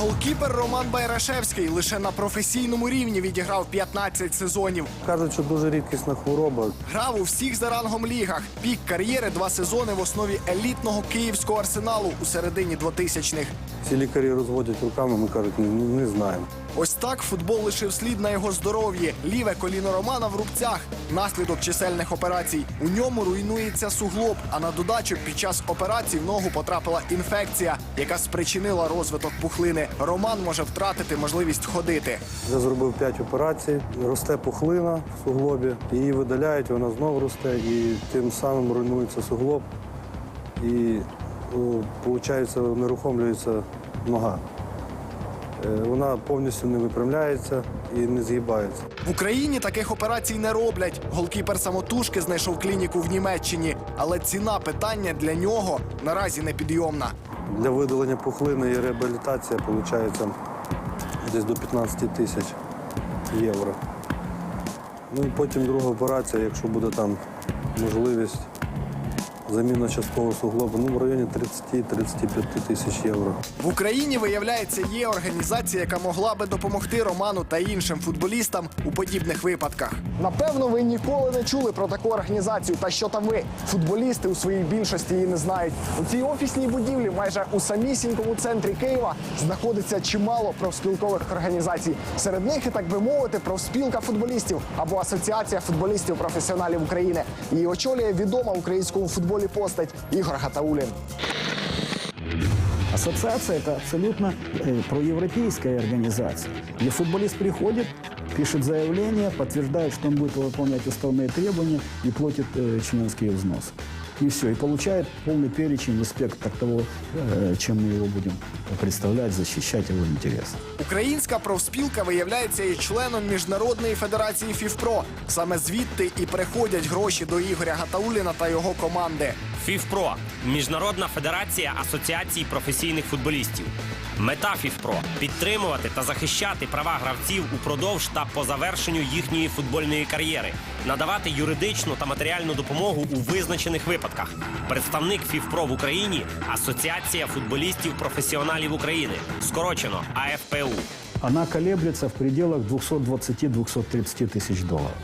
Голкіпер Роман Байрашевський. Лише на професійному рівні відіграв 15 сезонів. Кажуть, що дуже рідкісна хвороба. Грав у всіх за рангом лігах. Пік кар'єри два сезони в основі елітного київського арсеналу у середині 2000-х. Всі лікарі розводять руками, ми кажуть, «Ну, не знаємо. Ось так футбол лишив слід на його здоров'ї. Ліве коліно Романа в рубцях. Наслідок чисельних операцій. У ньому руйнується суглоб. А на додачу під час операцій в ногу потрапила інфекція, яка спричинила розвиток пухлини. Роман може втратити можливість ходити. Я зробив 5 операцій, росте пухлина в суглобі, її видаляють, вона знову росте, і тим самим руйнується суглоб. І виходить, нерухомлюється нога. Е, Вона повністю не випрямляється і не згибається. В Україні таких операцій не роблять. Голкіпер самотужки знайшов клініку в Німеччині, але ціна питання для нього наразі непідйомна. Для видалення пухлини і реабілітація виходить десь до 15 тисяч євро. Ну і потім друга операція, якщо буде там можливість заміна часткового суглобу, ну в районі 30-35 тисяч євро. В Україні виявляється є організація, яка могла би допомогти Роману та іншим футболістам у подібних випадках. Напевно, ви ніколи не чули про таку організацію. Та що там ви, футболісти у своїй більшості її не знають. У цій офісній будівлі, майже у самісінькому центрі Києва, знаходиться чимало профспілкових організацій. Серед них і так би мовити, профспілка футболістів або асоціація футболістів професіоналів України. Її очолює відома українському футболі постать Ігор Гатаулін. Ассоциация – это абсолютно э, проевропейская организация, где футболист приходит, пишет заявление, подтверждает, что он будет выполнять уставные требования и платит э, членские взносы. И все, и получает полный перечень и спектр того, э, чем мы его будем представлять, защищать его интересы. Українська профспілка виявляється і членом міжнародної федерації ФІФПРО. Саме звідти і приходять гроші до Ігоря Гатауліна та його команди. ФІФПРО Міжнародна федерація асоціацій професійних футболістів. Мета ФІФПРО підтримувати та захищати права гравців упродовж та по завершенню їхньої футбольної кар'єри, надавати юридичну та матеріальну допомогу у визначених випадках. Представник ФІФПРО в Україні Асоціація футболістів професіоналів України, скорочено АФПУ. Она колеблется в пределах 220-230 тысяч долларов.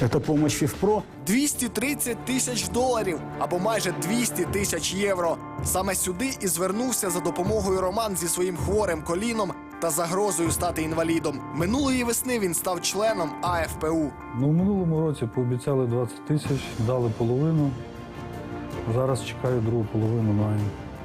Это помощь ФИФПРО 230 тисяч доларів або майже 200 тисяч євро. Саме сюди і звернувся за допомогою Роман зі своїм хворим коліном та загрозою стати інвалідом. Минулої весни він став членом АФПУ. Ну, в минулому році пообіцяли 20 тисяч, дали половину. Зараз чекаю другу половину маю.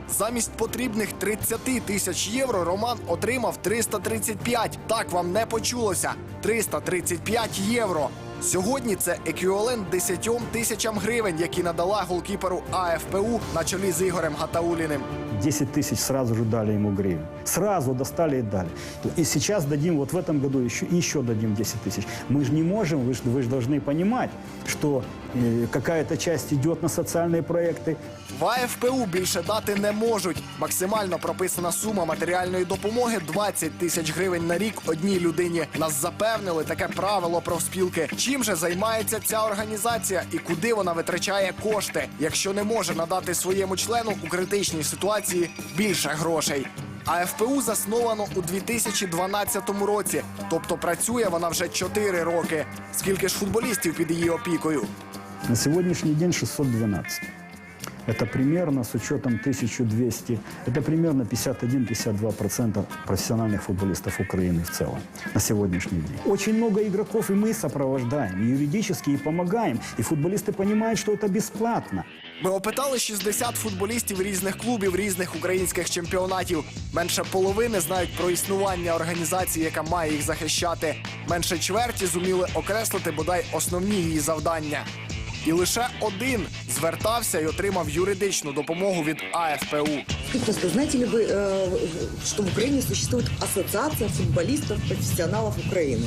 Замість потрібних 30 тисяч євро Роман отримав 335. Так вам не почулося. 335 євро. Сьогодні це еквівалент 10 тисячам гривень, які надала голкіперу АФПУ на чолі з Ігорем Гатауліним. 10 тысяч сразу же дали ему гривен. Сразу достали и дали. И сейчас дадим, вот в этом году еще, еще дадим 10 тысяч. Мы же не можем, вы же вы ж должны понимать, что э, какая-то часть идет на социальные проекты, В АФПУ більше дати не можуть. Максимально прописана сума матеріальної допомоги 20 тисяч гривень на рік одній людині. Нас запевнили таке правило профспілки. Чим же займається ця організація і куди вона витрачає кошти, якщо не може надати своєму члену у критичній ситуації більше грошей? АФПУ засновано у 2012 році, тобто працює вона вже 4 роки. Скільки ж футболістів під її опікою? На сегодняшний день 612. Это примерно с учетом 1200, это примерно 51-52% профессиональных футболистов Украины в целом на сегодняшний день. Очень много игроков и мы сопровождаем, и юридически, и помогаем. И футболисты понимают, что это бесплатно. Ми опитали 60 футболістів різних клубів, різних українських чемпіонатів. Менше половини знають про існування організації, яка має їх захищати. Менше чверті зуміли окреслити бодай основні її завдання. І лише один звертався і отримав юридичну допомогу від АФПУ. Скажите, пожалуйста, знаете ли вы, э, что в Украине существует ассоциация футболистов-профессионалов Украины?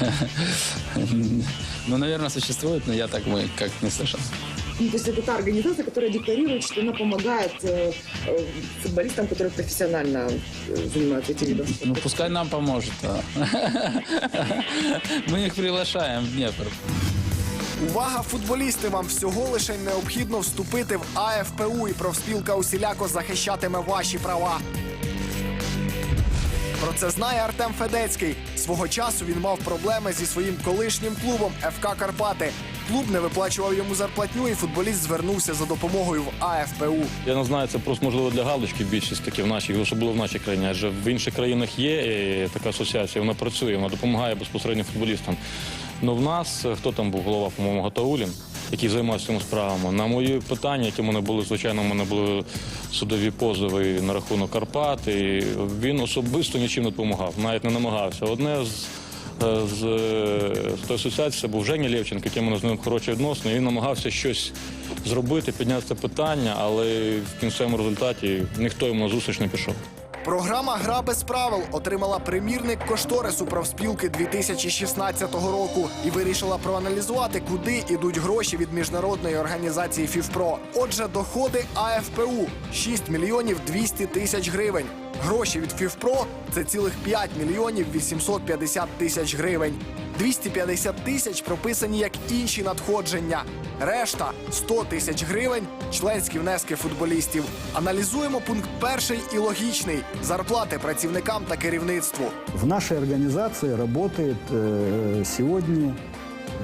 Ну, наверное, существует, но я так мы как не слышал. Ну, то есть это та организация, которая декларирует, что она помогает э, э, футболистам, которые профессионально э, занимаются этим видом спорта. Ну, пускай нам поможет. да. Мы их приглашаем в Днепр. Увага, футболісти! Вам всього лише необхідно вступити в АФПУ, і профспілка усіляко захищатиме ваші права. Про це знає Артем Федецький. Свого часу він мав проблеми зі своїм колишнім клубом ФК Карпати. Клуб не виплачував йому зарплатню, і футболіст звернувся за допомогою в АФПУ. Я не знаю, це просто можливо для галочки більшість таки в нашій, особливо в нашій країні. Адже в інших країнах є така асоціація, вона працює, вона допомагає безпосередньо футболістам. Ну в нас хто там був голова, по-моєму, Гатаулін, який займався цими справами. На мої питання, які в мене були, звичайно, в мене були судові позови на рахунок Карпат. І він особисто нічим не допомагав, навіть не намагався. Одне з з, е, з тої асоціації це був Женя Лєвченко, який мене з ним хороші відносини. Він намагався щось зробити, підняти це питання, але в кінцевому результаті ніхто йому на зустріч не пішов. Програма Гра без правил отримала примірник кошторису профспілки 2016 року і вирішила проаналізувати, куди йдуть гроші від міжнародної організації ФІФПРО. Отже, доходи АФПУ 6 мільйонів 200 тисяч гривень. Гроші від ФІФПРО це цілих 5 мільйонів 850 тисяч гривень. 250 тисяч прописані як інші надходження. Решта 100 тисяч гривень членські внески футболістів. Аналізуємо пункт перший і логічний зарплати працівникам та керівництву. В нашей организации работает э, сегодня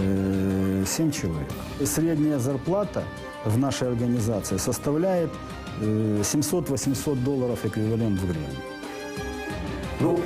э, 7 человек. Средняя зарплата в нашей организации составляет э, 700-800 долларов эквивалент в гривне. Ну,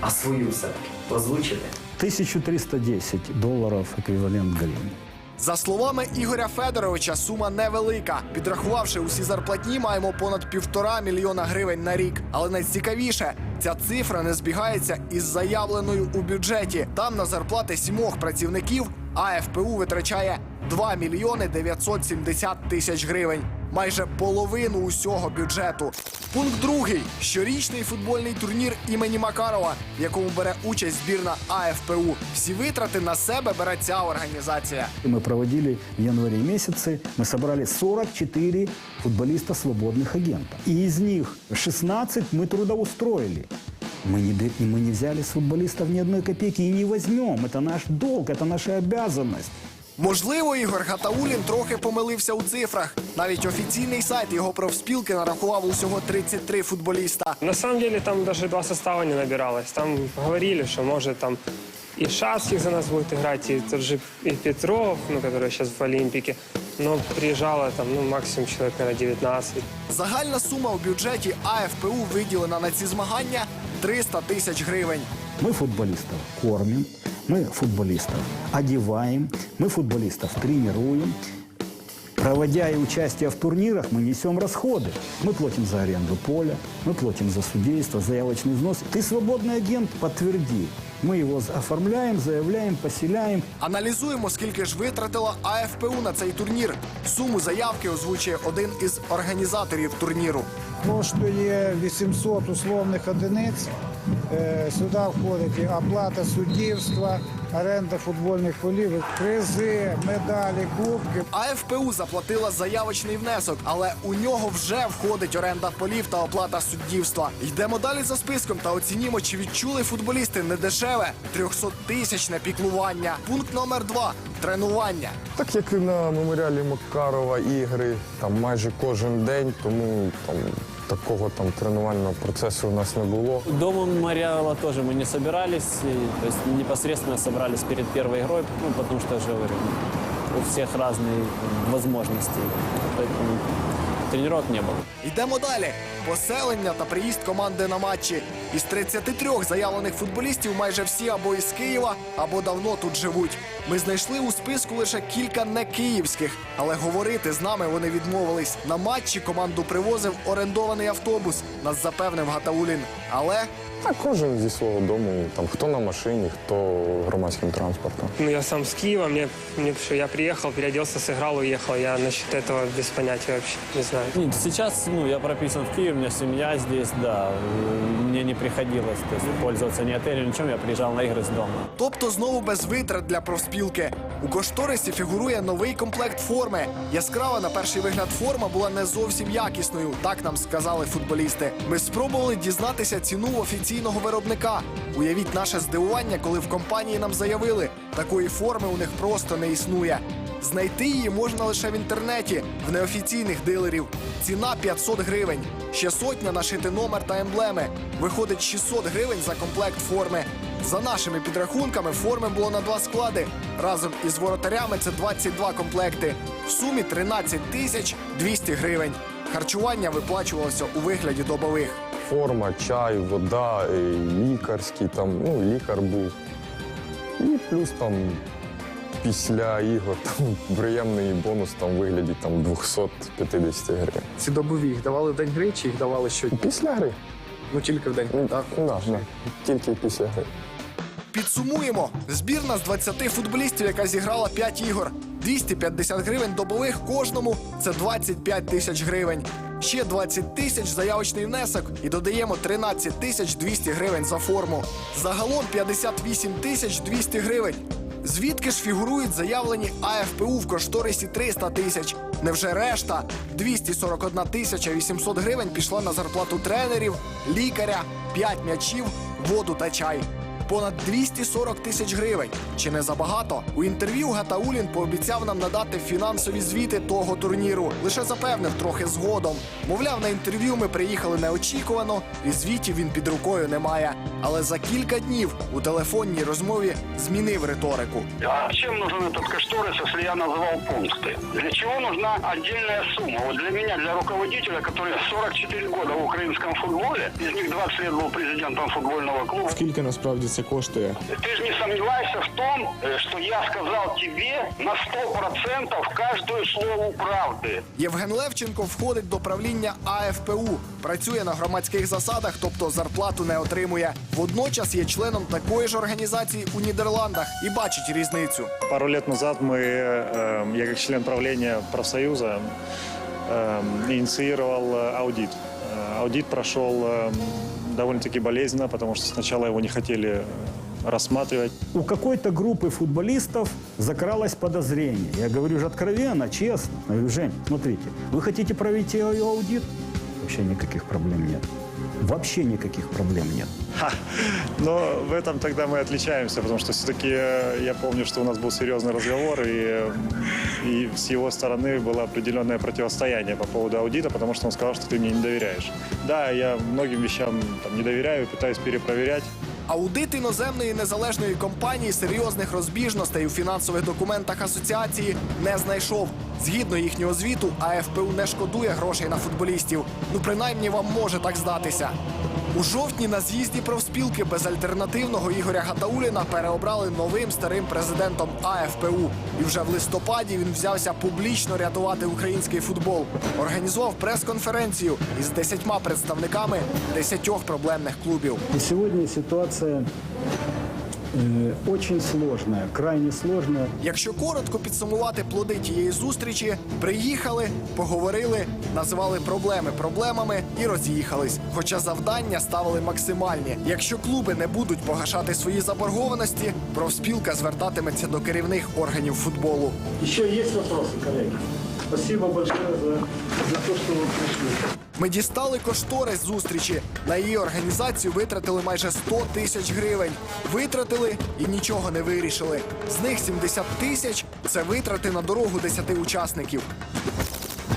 а свою все озвучите. 1310 долларов эквивалент в гривне. За словами Ігоря Федоровича, сума невелика. Підрахувавши усі зарплатні, маємо понад півтора мільйона гривень на рік. Але найцікавіше, ця цифра не збігається із заявленою у бюджеті. Там на зарплати сімох працівників АФПУ витрачає 2 мільйони 970 тисяч гривень. Майже половину усього бюджету. Пункт другий щорічний футбольний турнір імені Макарова, в якому бере участь збірна АФПУ. Всі витрати на себе бере ця організація. И Мы проводили в январе месяце, мы собрали 44 футболиста свободных агентов. И из них 16 мы трудоустроили. Мы не, бе- мы не взяли с футболистов ни одной копейки и не возьмем. Это наш долг, это наша обязанность. Можливо, Ігор Гатаулін трохи помилився у цифрах. Навіть офіційний сайт його профспілки нарахував усього 33 футболіста. На самом деле там даже два состава не набиралось. Там говорили, что может там и Шацких за нас будет играть, и тот же и Петров, ну, который сейчас в Олимпике. Но приезжало там, ну, максимум человек, наверное, 19. Загальна сума у бюджеті АФПУ виділена на ці змагання 300 тисяч гривень. Мы футболистов кормим, мы футболистов одеваем, мы футболистов тренируем. Проводя и участие в турнирах, мы несем расходы. Мы платим за аренду поля, мы платим за судейство, заявочный взнос. Ты свободный агент, подтверди. Мы его оформляем, заявляем, поселяем. Аналізуємо, скільки ж витратила АФПУ на цей турнір. Суму заявки озвучує один із організаторів турніру. коштує 800 условних одиниць. Е, Сюди входить і оплата суддівства, оренда футбольних полів, призи, медалі, кубки. АФПУ заплатила заявочний внесок, але у нього вже входить оренда полів та оплата суддівства. Йдемо далі за списком та оцінімо, чи відчули футболісти недешеве 300-тисячне піклування. Пункт номер два тренування. Так як і на меморіалі Макарова ігри там майже кожен день, тому там такого там тренувального процесу у нас не було. До мемориала тоже мы не собирались, и, то есть непосредственно собрались перед первой игрой, ну, потому что, я же говорю, у всех разные возможности, поэтому тренировок не было. Йдемо далі. Поселення та приїзд команди на матчі. Із 33 заявлених футболістів майже всі або із Києва, або давно тут живуть. Ми знайшли у списку лише кілька не київських, але говорити з нами вони відмовились. На матчі команду привозив орендований автобус. Нас запевнив Гатаулін. Але Так кожен зі свого дому, там хто на машині, хто громадським транспортом. Ну, я сам с Киева, мне, мне всё, я приехал, переоделся, сыграл, уехал. Я насчет этого без понятия вообще не знаю. Нет, сейчас, ну, я прописан в Киеве, у меня семья здесь, да, э, мне не приходилось то есть, пользоваться ни отелем, ничем, я приезжал на игры с дома. Тобто знову без витрат для профспілки. У кошторисі фігурує новий комплект форми. Яскрава на перший вигляд форма була не зовсім якісною. Так нам сказали футболісти. Ми спробували дізнатися ціну в офіційного виробника. Уявіть наше здивування, коли в компанії нам заявили, такої форми у них просто не існує. Знайти її можна лише в інтернеті, в неофіційних дилерів. Ціна 500 гривень. Ще сотня нашити номер та емблеми. Виходить 600 гривень за комплект форми. За нашими підрахунками, форми було на два склади. Разом із воротарями це 22 комплекти. В сумі 13 тисяч 200 гривень. Харчування виплачувалося у вигляді добових. Форма, чай, вода, е, лікарський, там, ну, лікар був. І плюс там після ігор там приємний бонус там в вигляді там 250 гривень. Ці добові їх давали в день гри чи їх давали щодня? Після гри. Ну тільки в день. Ну, Так, да, да. тільки після гри. Підсумуємо. Збірна з 20 футболістів, яка зіграла 5 ігор. 250 гривень добових кожному це 25 тисяч гривень. Ще 20 тисяч заявочний внесок і додаємо 13 тисяч 200 гривень за форму. Загалом 58 тисяч 200 гривень. Звідки ж фігурують заявлені АФПУ в кошторисі 300 тисяч? Невже решта 241 тисяча 800 гривень пішла на зарплату тренерів, лікаря, 5 м'ячів, воду та чай? Понад 240 тисяч гривень. Чи не забагато? У інтерв'ю Гатаулін пообіцяв нам надати фінансові звіти того турніру. Лише запевнив трохи згодом. Мовляв, на інтерв'ю ми приїхали неочікувано, і звітів він під рукою не має. Але за кілька днів у телефонній розмові змінив риторику. А чем нужен этот кошторис, если я называл пункты? Для чего нужна отдельная сумма? Вот для меня, для руководителя, который 44 года в украинском футболе, из них 20 лет был президентом футбольного клуба, Скільки насправді це коштує? ты же не сомневайся в том, э, что я сказал тебе на 100% каждое слово правды. Євген Левченко входить до правління АФПУ, працює на громадських засадах, тобто зарплату не отримує. Водночас є членом такої ж організації у Нідерландах і бачить різницю. Пару лет назад мы, э, я как член правления профсоюза, э, инициировал э, аудит. Э, Аудит прошел э, довольно-таки болезненно, потому что сначала его не хотели э, рассматривать. У какой-то группы футболистов закралось подозрение. Я говорю же откровенно, честно. Я говорю, Жень, смотрите, вы хотите провести аудит? Вообще никаких проблем нет. Вообще никаких проблем нет. Ха. Но в этом тогда мы отличаемся, потому что все-таки э, я помню, что у нас был серьезный разговор, и, э, и с его стороны было определенное противостояние по поводу аудита, потому что он сказал, что ты мне не доверяешь. Да, я многим вещам там, не доверяю, пытаюсь перепроверять. Аудит іноземної незалежної компанії серйозних розбіжностей у фінансових документах асоціації не знайшов. Згідно їхнього звіту, АФПУ не шкодує грошей на футболістів. Ну принаймні вам може так здатися. У жовтні на з'їзді профспілки безальтернативного Ігоря Гатауліна переобрали новим старим президентом АФПУ. І вже в листопаді він взявся публічно рятувати український футбол. Організував прес-конференцію із десятьма представниками десятьох проблемних клубів. Сьогодні ситуація. Очень сложная, крайне сложная. Якщо коротко підсумувати плоди тієї зустрічі, приїхали, поговорили, називали проблеми проблемами і роз'їхались. Хоча завдання ставили максимальні. Якщо клуби не будуть погашати свої заборгованості, профспілка звертатиметься до керівних органів футболу. Еще есть вопросы, коллеги? Спасибо большое за, за то, что вы пришли. Ми дістали кошторис зустрічі. На її організацію витратили майже 100 тисяч гривень. Витратили і нічого не вирішили. З них 70 тисяч це витрати на дорогу 10 учасників.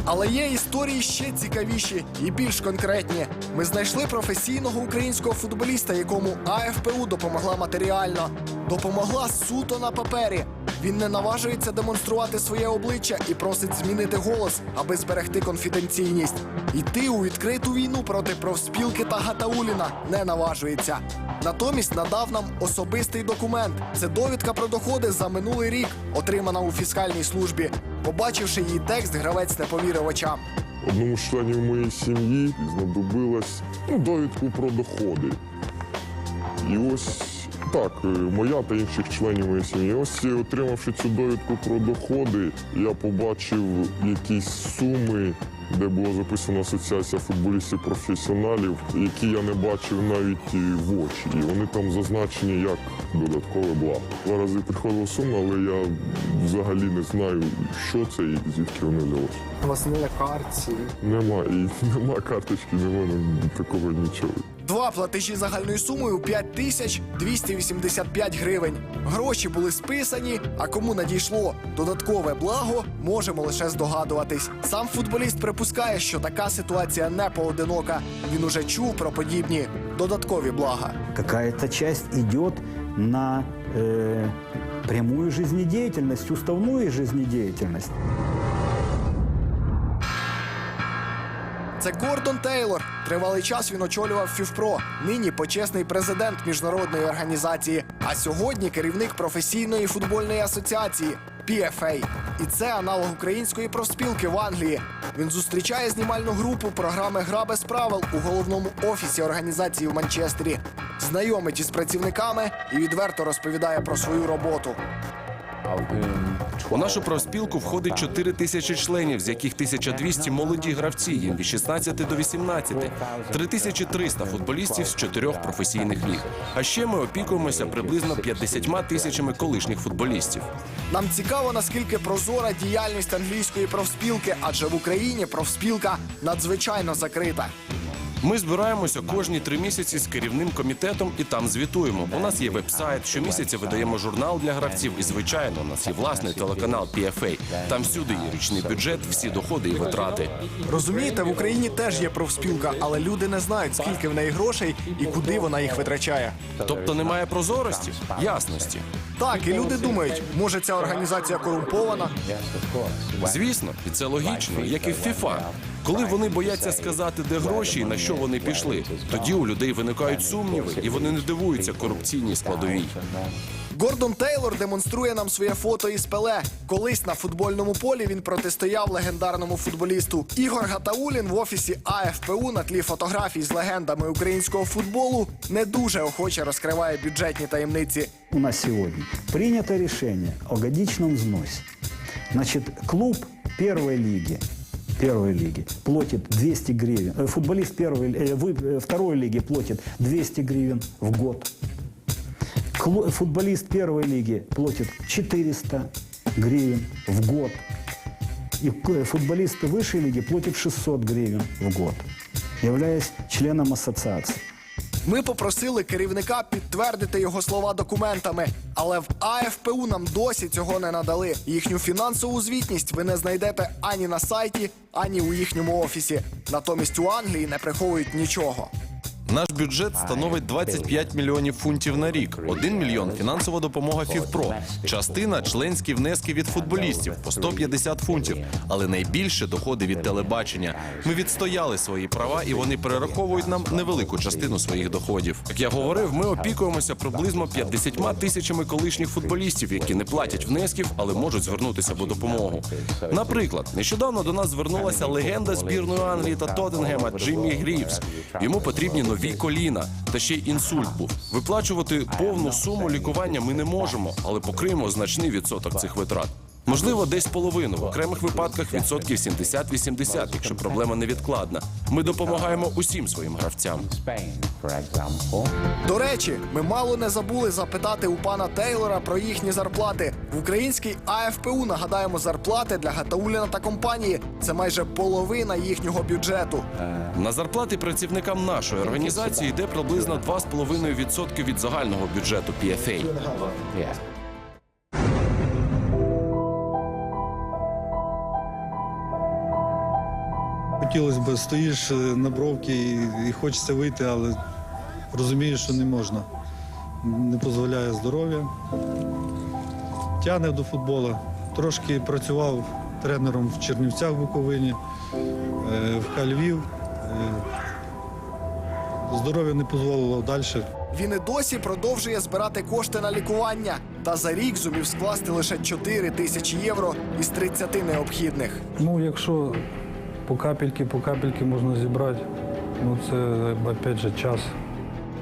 Але є історії ще цікавіші і більш конкретні. Ми знайшли професійного українського футболіста, якому АФПУ допомогла матеріально. Допомогла суто на папері. Він не наважується демонструвати своє обличчя і просить змінити голос, аби зберегти конфіденційність. Йти у відкриту війну проти профспілки та Гатауліна не наважується. Натомість надав нам особистий документ. Це довідка про доходи за минулий рік, отримана у фіскальній службі. Побачивши її текст, гравець не повірив очам. Одному з членів моєї сім'ї знадобилась ну, довідку про доходи. І ось так, е, моя та інших членів моєї сім'ї. Ось отримавши цю довідку про доходи, я побачив якісь суми, де було записано Асоціація футболістів професіоналів, які я не бачив навіть в очі. І вони там зазначені як додаткове благо. Два рази приходила сума, але я взагалі не знаю, що це і звідки вони взялося. У вас не на карті. Нема і нема карточки, нема такого нічого. Два платежі загальною сумою 5 тисяч 285 гривень. Гроші були списані, а кому надійшло додаткове благо, можемо лише здогадуватись. Сам футболіст припускає, що така ситуація не поодинока. Він уже чув про подібні додаткові блага. Какая-то часть идет на э, прямую жизнедеятельность, уставную жизнедеятельность. Це Гордон Тейлор. Тривалий час він очолював Фівпро. Нині почесний президент міжнародної організації. А сьогодні керівник професійної футбольної асоціації PFA. І це аналог української профспілки в Англії. Він зустрічає знімальну групу програми Гра без правил у головному офісі організації в Манчестері. Знайомить із працівниками і відверто розповідає про свою роботу. У нашу профспілку входить 4 тисячі членів, з яких 1200 – молоді гравці, їм від 16 до 18, 3300 футболістів з чотирьох професійних ліг. А ще ми опікуємося приблизно 50 тисячами колишніх футболістів. Нам цікаво, наскільки прозора діяльність англійської профспілки, адже в Україні профспілка надзвичайно закрита. Ми збираємося кожні три місяці з керівним комітетом і там звітуємо. У нас є веб-сайт, щомісяця видаємо журнал для гравців. І звичайно, у нас є власний телеканал PFA. Там всюди є річний бюджет, всі доходи і витрати. Розумієте, в Україні теж є профспілка, але люди не знають, скільки в неї грошей і куди вона їх витрачає. Тобто немає прозорості, ясності. Так, і люди думають, може ця організація корумпована. Звісно, і це логічно, як і в FIFA. Коли вони бояться сказати, де гроші і на що вони пішли, тоді у людей виникають сумніви, і вони не дивуються корупційній складовій. Гордон Тейлор демонструє нам своє фото із Пеле. Колись на футбольному полі він протистояв легендарному футболісту. Ігор Гатаулін в офісі АФПУ на тлі фотографій з легендами українського футболу не дуже охоче розкриває бюджетні таємниці. У нас сегодня принято решение о годичном взносе. Значит, клуб первой лиги первой лиги платит 200 гривен. э, Футболист первой, э, вы- э, второй лиги платит 200 гривен в год. Футболист первой лиги платит 400 гривен в год. И футболист высшей лиги платит 600 гривен в год, являясь членом ассоциации. Ми попросили керівника підтвердити його слова документами, але в АФПУ нам досі цього не надали. Їхню фінансову звітність ви не знайдете ані на сайті, ані у їхньому офісі. Натомість у Англії не приховують нічого. Наш бюджет становить 25 мільйонів фунтів на рік. 1 мільйон фінансова допомога Фівпро. Частина членські внески від футболістів по 150 фунтів. Але найбільше доходи від телебачення. Ми відстояли свої права, і вони перераховують нам невелику частину своїх доходів. Як я говорив, ми опікуємося приблизно 50 тисячами колишніх футболістів, які не платять внесків, але можуть звернутися по допомогу. Наприклад, нещодавно до нас звернулася легенда збірної Англії та Тоттенгема Джиммі Грівс. Йому потрібні нові коліна, та ще й інсульт був. Виплачувати повну суму лікування ми не можемо, але покриємо значний відсоток цих витрат. Можливо, десь половину в окремих випадках відсотків 70-80, якщо проблема невідкладна. Ми допомагаємо усім своїм гравцям. До речі, ми мало не забули запитати у пана Тейлора про їхні зарплати. В українській АФПУ нагадаємо зарплати для Гатауліна та компанії. Це майже половина їхнього бюджету. На зарплати працівникам нашої організації йде приблизно 2,5% від загального бюджету PFA. Хотілося б, стоїш е, на бровці і, і хочеться вийти, але розумієш, що не можна. Не дозволяє здоров'я. Тягне до футболу. Трошки працював тренером в Чернівцях в Буковині, е, в Хальвів. Здоров'я не дозволило далі. Він і досі продовжує збирати кошти на лікування. Та за рік зумів скласти лише 4 тисячі євро із 30 необхідних. Ну, якщо по капельки, по капельки можна зібрати, ну це опять же час.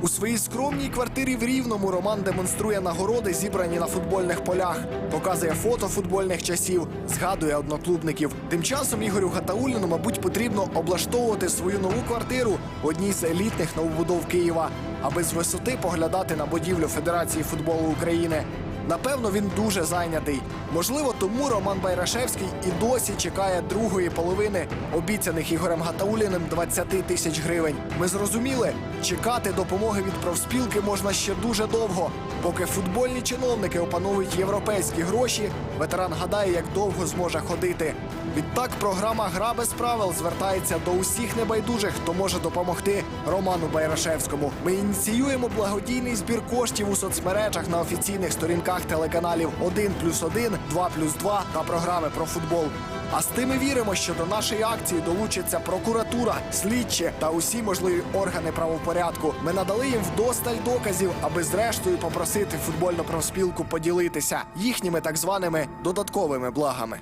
У своїй скромній квартирі в Рівному Роман демонструє нагороди, зібрані на футбольних полях, показує фото футбольних часів, згадує одноклубників. Тим часом Ігорю Гатауліну, мабуть, потрібно облаштовувати свою нову квартиру в одній з елітних новобудов Києва, аби з висоти поглядати на будівлю Федерації футболу України. Напевно, він дуже зайнятий. Можливо, тому Роман Байрашевський і досі чекає другої половини обіцяних Ігорем Гатауліним 20 тисяч гривень. Ми зрозуміли, чекати допомоги від профспілки можна ще дуже довго. Поки футбольні чиновники опановують європейські гроші, ветеран гадає, як довго зможе ходити. Відтак, програма Гра без правил звертається до усіх небайдужих, хто може допомогти Роману Байрашевському. Ми ініціюємо благодійний збір коштів у соцмережах на офіційних сторінках телеканалів 1 плюс 1, 2 плюс 2 та програми про футбол. А з тими віримо, що до нашої акції долучаться прокуратура, слідчі та усі можливі органи правопорядку. Ми надали їм вдосталь доказів, аби зрештою попросити футбольну профспілку поділитися їхніми так званими додатковими благами.